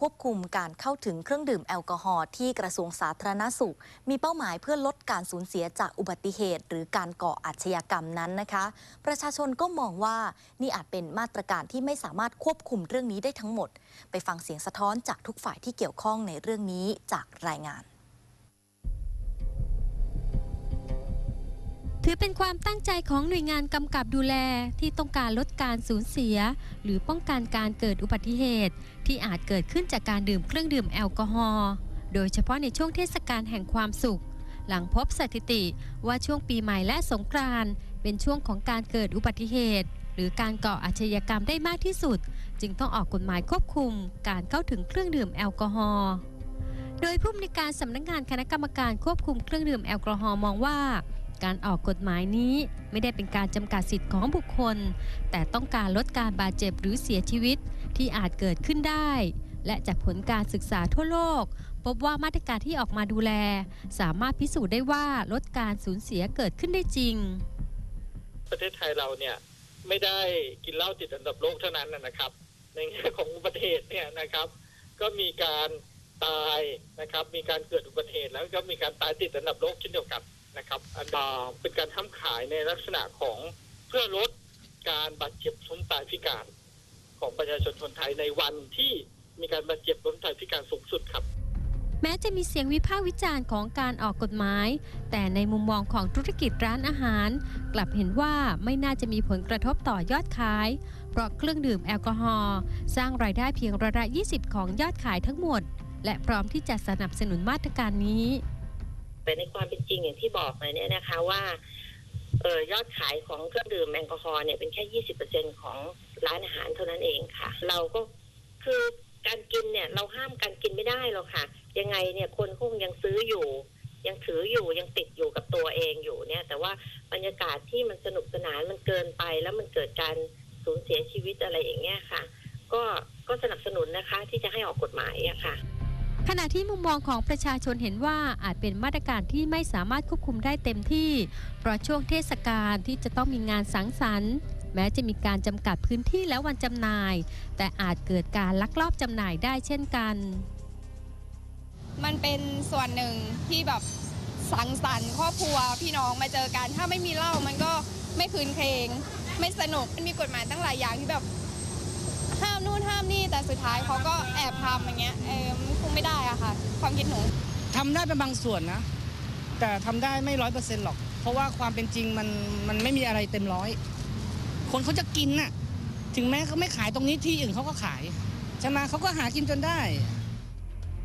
ควบคุมการเข้าถึงเครื่องดื่มแอลกอฮอล์ที่กระทรวงสาธารณสุข มีเป้าหมายเพื่อลดการสูญเสียจากอุบัติเหตุ หรือการก่ออาชญากรรมนั้นนะคะ ประชาชนก็มองว่านี่อาจเป็นมาตรการที่ไม่สามารถควบคุมเรื่องนี้ได้ทั้งหมด ไปฟังเสียงสะท้อนจากทุกฝ่ายที่เกี่ยวข้องในเรื่องนี้จากรายงาน ถือเป็นความตั้งใจของหน่วยงานกำกับดูแลที่ต้องการลดการสูญเสีย หรือป้องกันการเกิดอุบัติเหตุ ที่อาจเกิดขึ้นจากการดื่มเครื่องดื่มแอลกอฮอล์โดยเฉพาะในช่วงเทศกาลแห่งความสุข หลังพบสถิติว่าช่วงปีใหม่และสงกรานต์เป็นช่วงของการเกิดอุบัติเหตุ หรือการก่ออาชญากรรมได้มากที่สุด จึงต้องออกกฎหมายควบคุม การเข้าถึงเครื่องดื่มแอลกอฮอล์โดยผู้อำนวยการสำนักงานคณะกรรมการควบคุมเครื่องดื่มแอลกอฮอล์มองว่า การออกกฎหมายนี้ไม่ได้เป็นการจำกัดสิทธิ์ของบุคคล แต่ต้องการลดการบาดเจ็บหรือเสียชีวิตที่อาจเกิดขึ้นได้ และจากผลการศึกษาทั่วโลก พบว่ามาตรการที่ออกมาดูแล สามารถพิสูจน์ได้ว่าลดการสูญเสียเกิดขึ้นได้จริง ประเทศไทยเราเนี่ยไม่ได้กินเหล้าติดอันดับโลกเท่านั้นนะครับ ในแง่ของอุบัติเหตุเนี่ยนะครับ ก็มีการตายนะครับ มีการเกิดอุบัติเหตุแล้วก็มีการตายติดอันดับโลกเช่นเดียวกัน นะครับอันเป็นการทำขายในลักษณะของเพื่อลดการบาดเจ็บล้มตายพิการ ของประชาชนคนไทยในวันที่มีการบาดเจ็บล้มตายพิการสูงสุดครับ แม้จะมีเสียงวิพากษ์วิจารณ์ของการออกกฎหมาย แต่ในมุมมองของธุรกิจร้านอาหาร กลับเห็นว่าไม่น่าจะมีผลกระทบต่อยอดขาย เพราะเครื่องดื่มแอลกอฮอล์สร้างรายได้เพียงร้อยละ20 ของยอดขายทั้งหมด และพร้อมที่จะสนับสนุนมาตรการนี้ แต่ในความเป็นจริงอย่างที่บอกไปเนี่ยนะคะว่าเออยอดขายของเครื่องดื่มแอลกอฮอล์เนี่ยเป็นแค่ยี่สิบเปอร์เซ็นของร้านอาหารเท่านั้นเองค่ะ เราก็คือการกินเนี่ยเราห้ามการกินไม่ได้หรอกค่ะ ยังไงเนี่ยคนคงยังซื้ออยู่ ยังถืออยู่ยังติดอยู่กับตัวเองอยู่เนี่ย แต่ว่าบรรยากาศที่มันสนุกสนานมันเกินไป แล้วมันเกิดการสูญเสียชีวิตอะไรอย่างเงี้ยค่ะ ก็ก็สนับสนุนนะคะที่จะให้ออกกฎหมายอะค่ะ ขณะที่มุมมองของประชาชนเห็นว่าอาจเป็นมาตรการที่ไม่สามารถควบคุมได้เต็มที่ เพราะช่วงเทศกาลที่จะต้องมีงานสังสรรค์ แม้จะมีการจำกัดพื้นที่และวันจำหน่าย แต่อาจเกิดการลักลอบจำหน่ายได้เช่นกัน มันเป็นส่วนหนึ่งที่แบบสังสรรค์ครอบครัวพี่น้องมาเจอกัน ถ้าไม่มีเหล้ามันก็ไม่คืนเพลง ไม่สนุกมันมีกฎหมายตั้งหลายอย่างที่แบบห้ามนู่นห้ามนี่แต่สุดท้ายเขาก็แอบทำอย่างเงี้ยเออ ความคิดหนูทำได้เป็นบางส่วนนะ แต่ทำได้ไม่ร้อยเปอร์เซ็นต์หรอก เพราะว่าความเป็นจริงมันมันไม่มีอะไรเต็มร้อย คนเขาจะกินน่ะ ถึงแม้เขาไม่ขายตรงนี้ที่อื่นเขาก็ขายใช่ไหมเขาก็หากินจนได้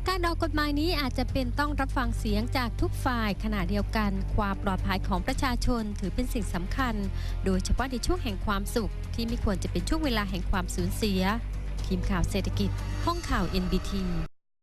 การออกกฎหมายนี้อาจจะเป็นต้องรับฟังเสียงจากทุกฝ่ายขณะเดียวกัน ความปลอดภัยของประชาชนถือเป็นสิ่งสำคัญ โดยเฉพาะในช่วงแห่งความสุข ที่ไม่ควรจะเป็นช่วงเวลาแห่งความสูญเสียทีมข่าวเศรษฐกิจ ห้องข่าว NBT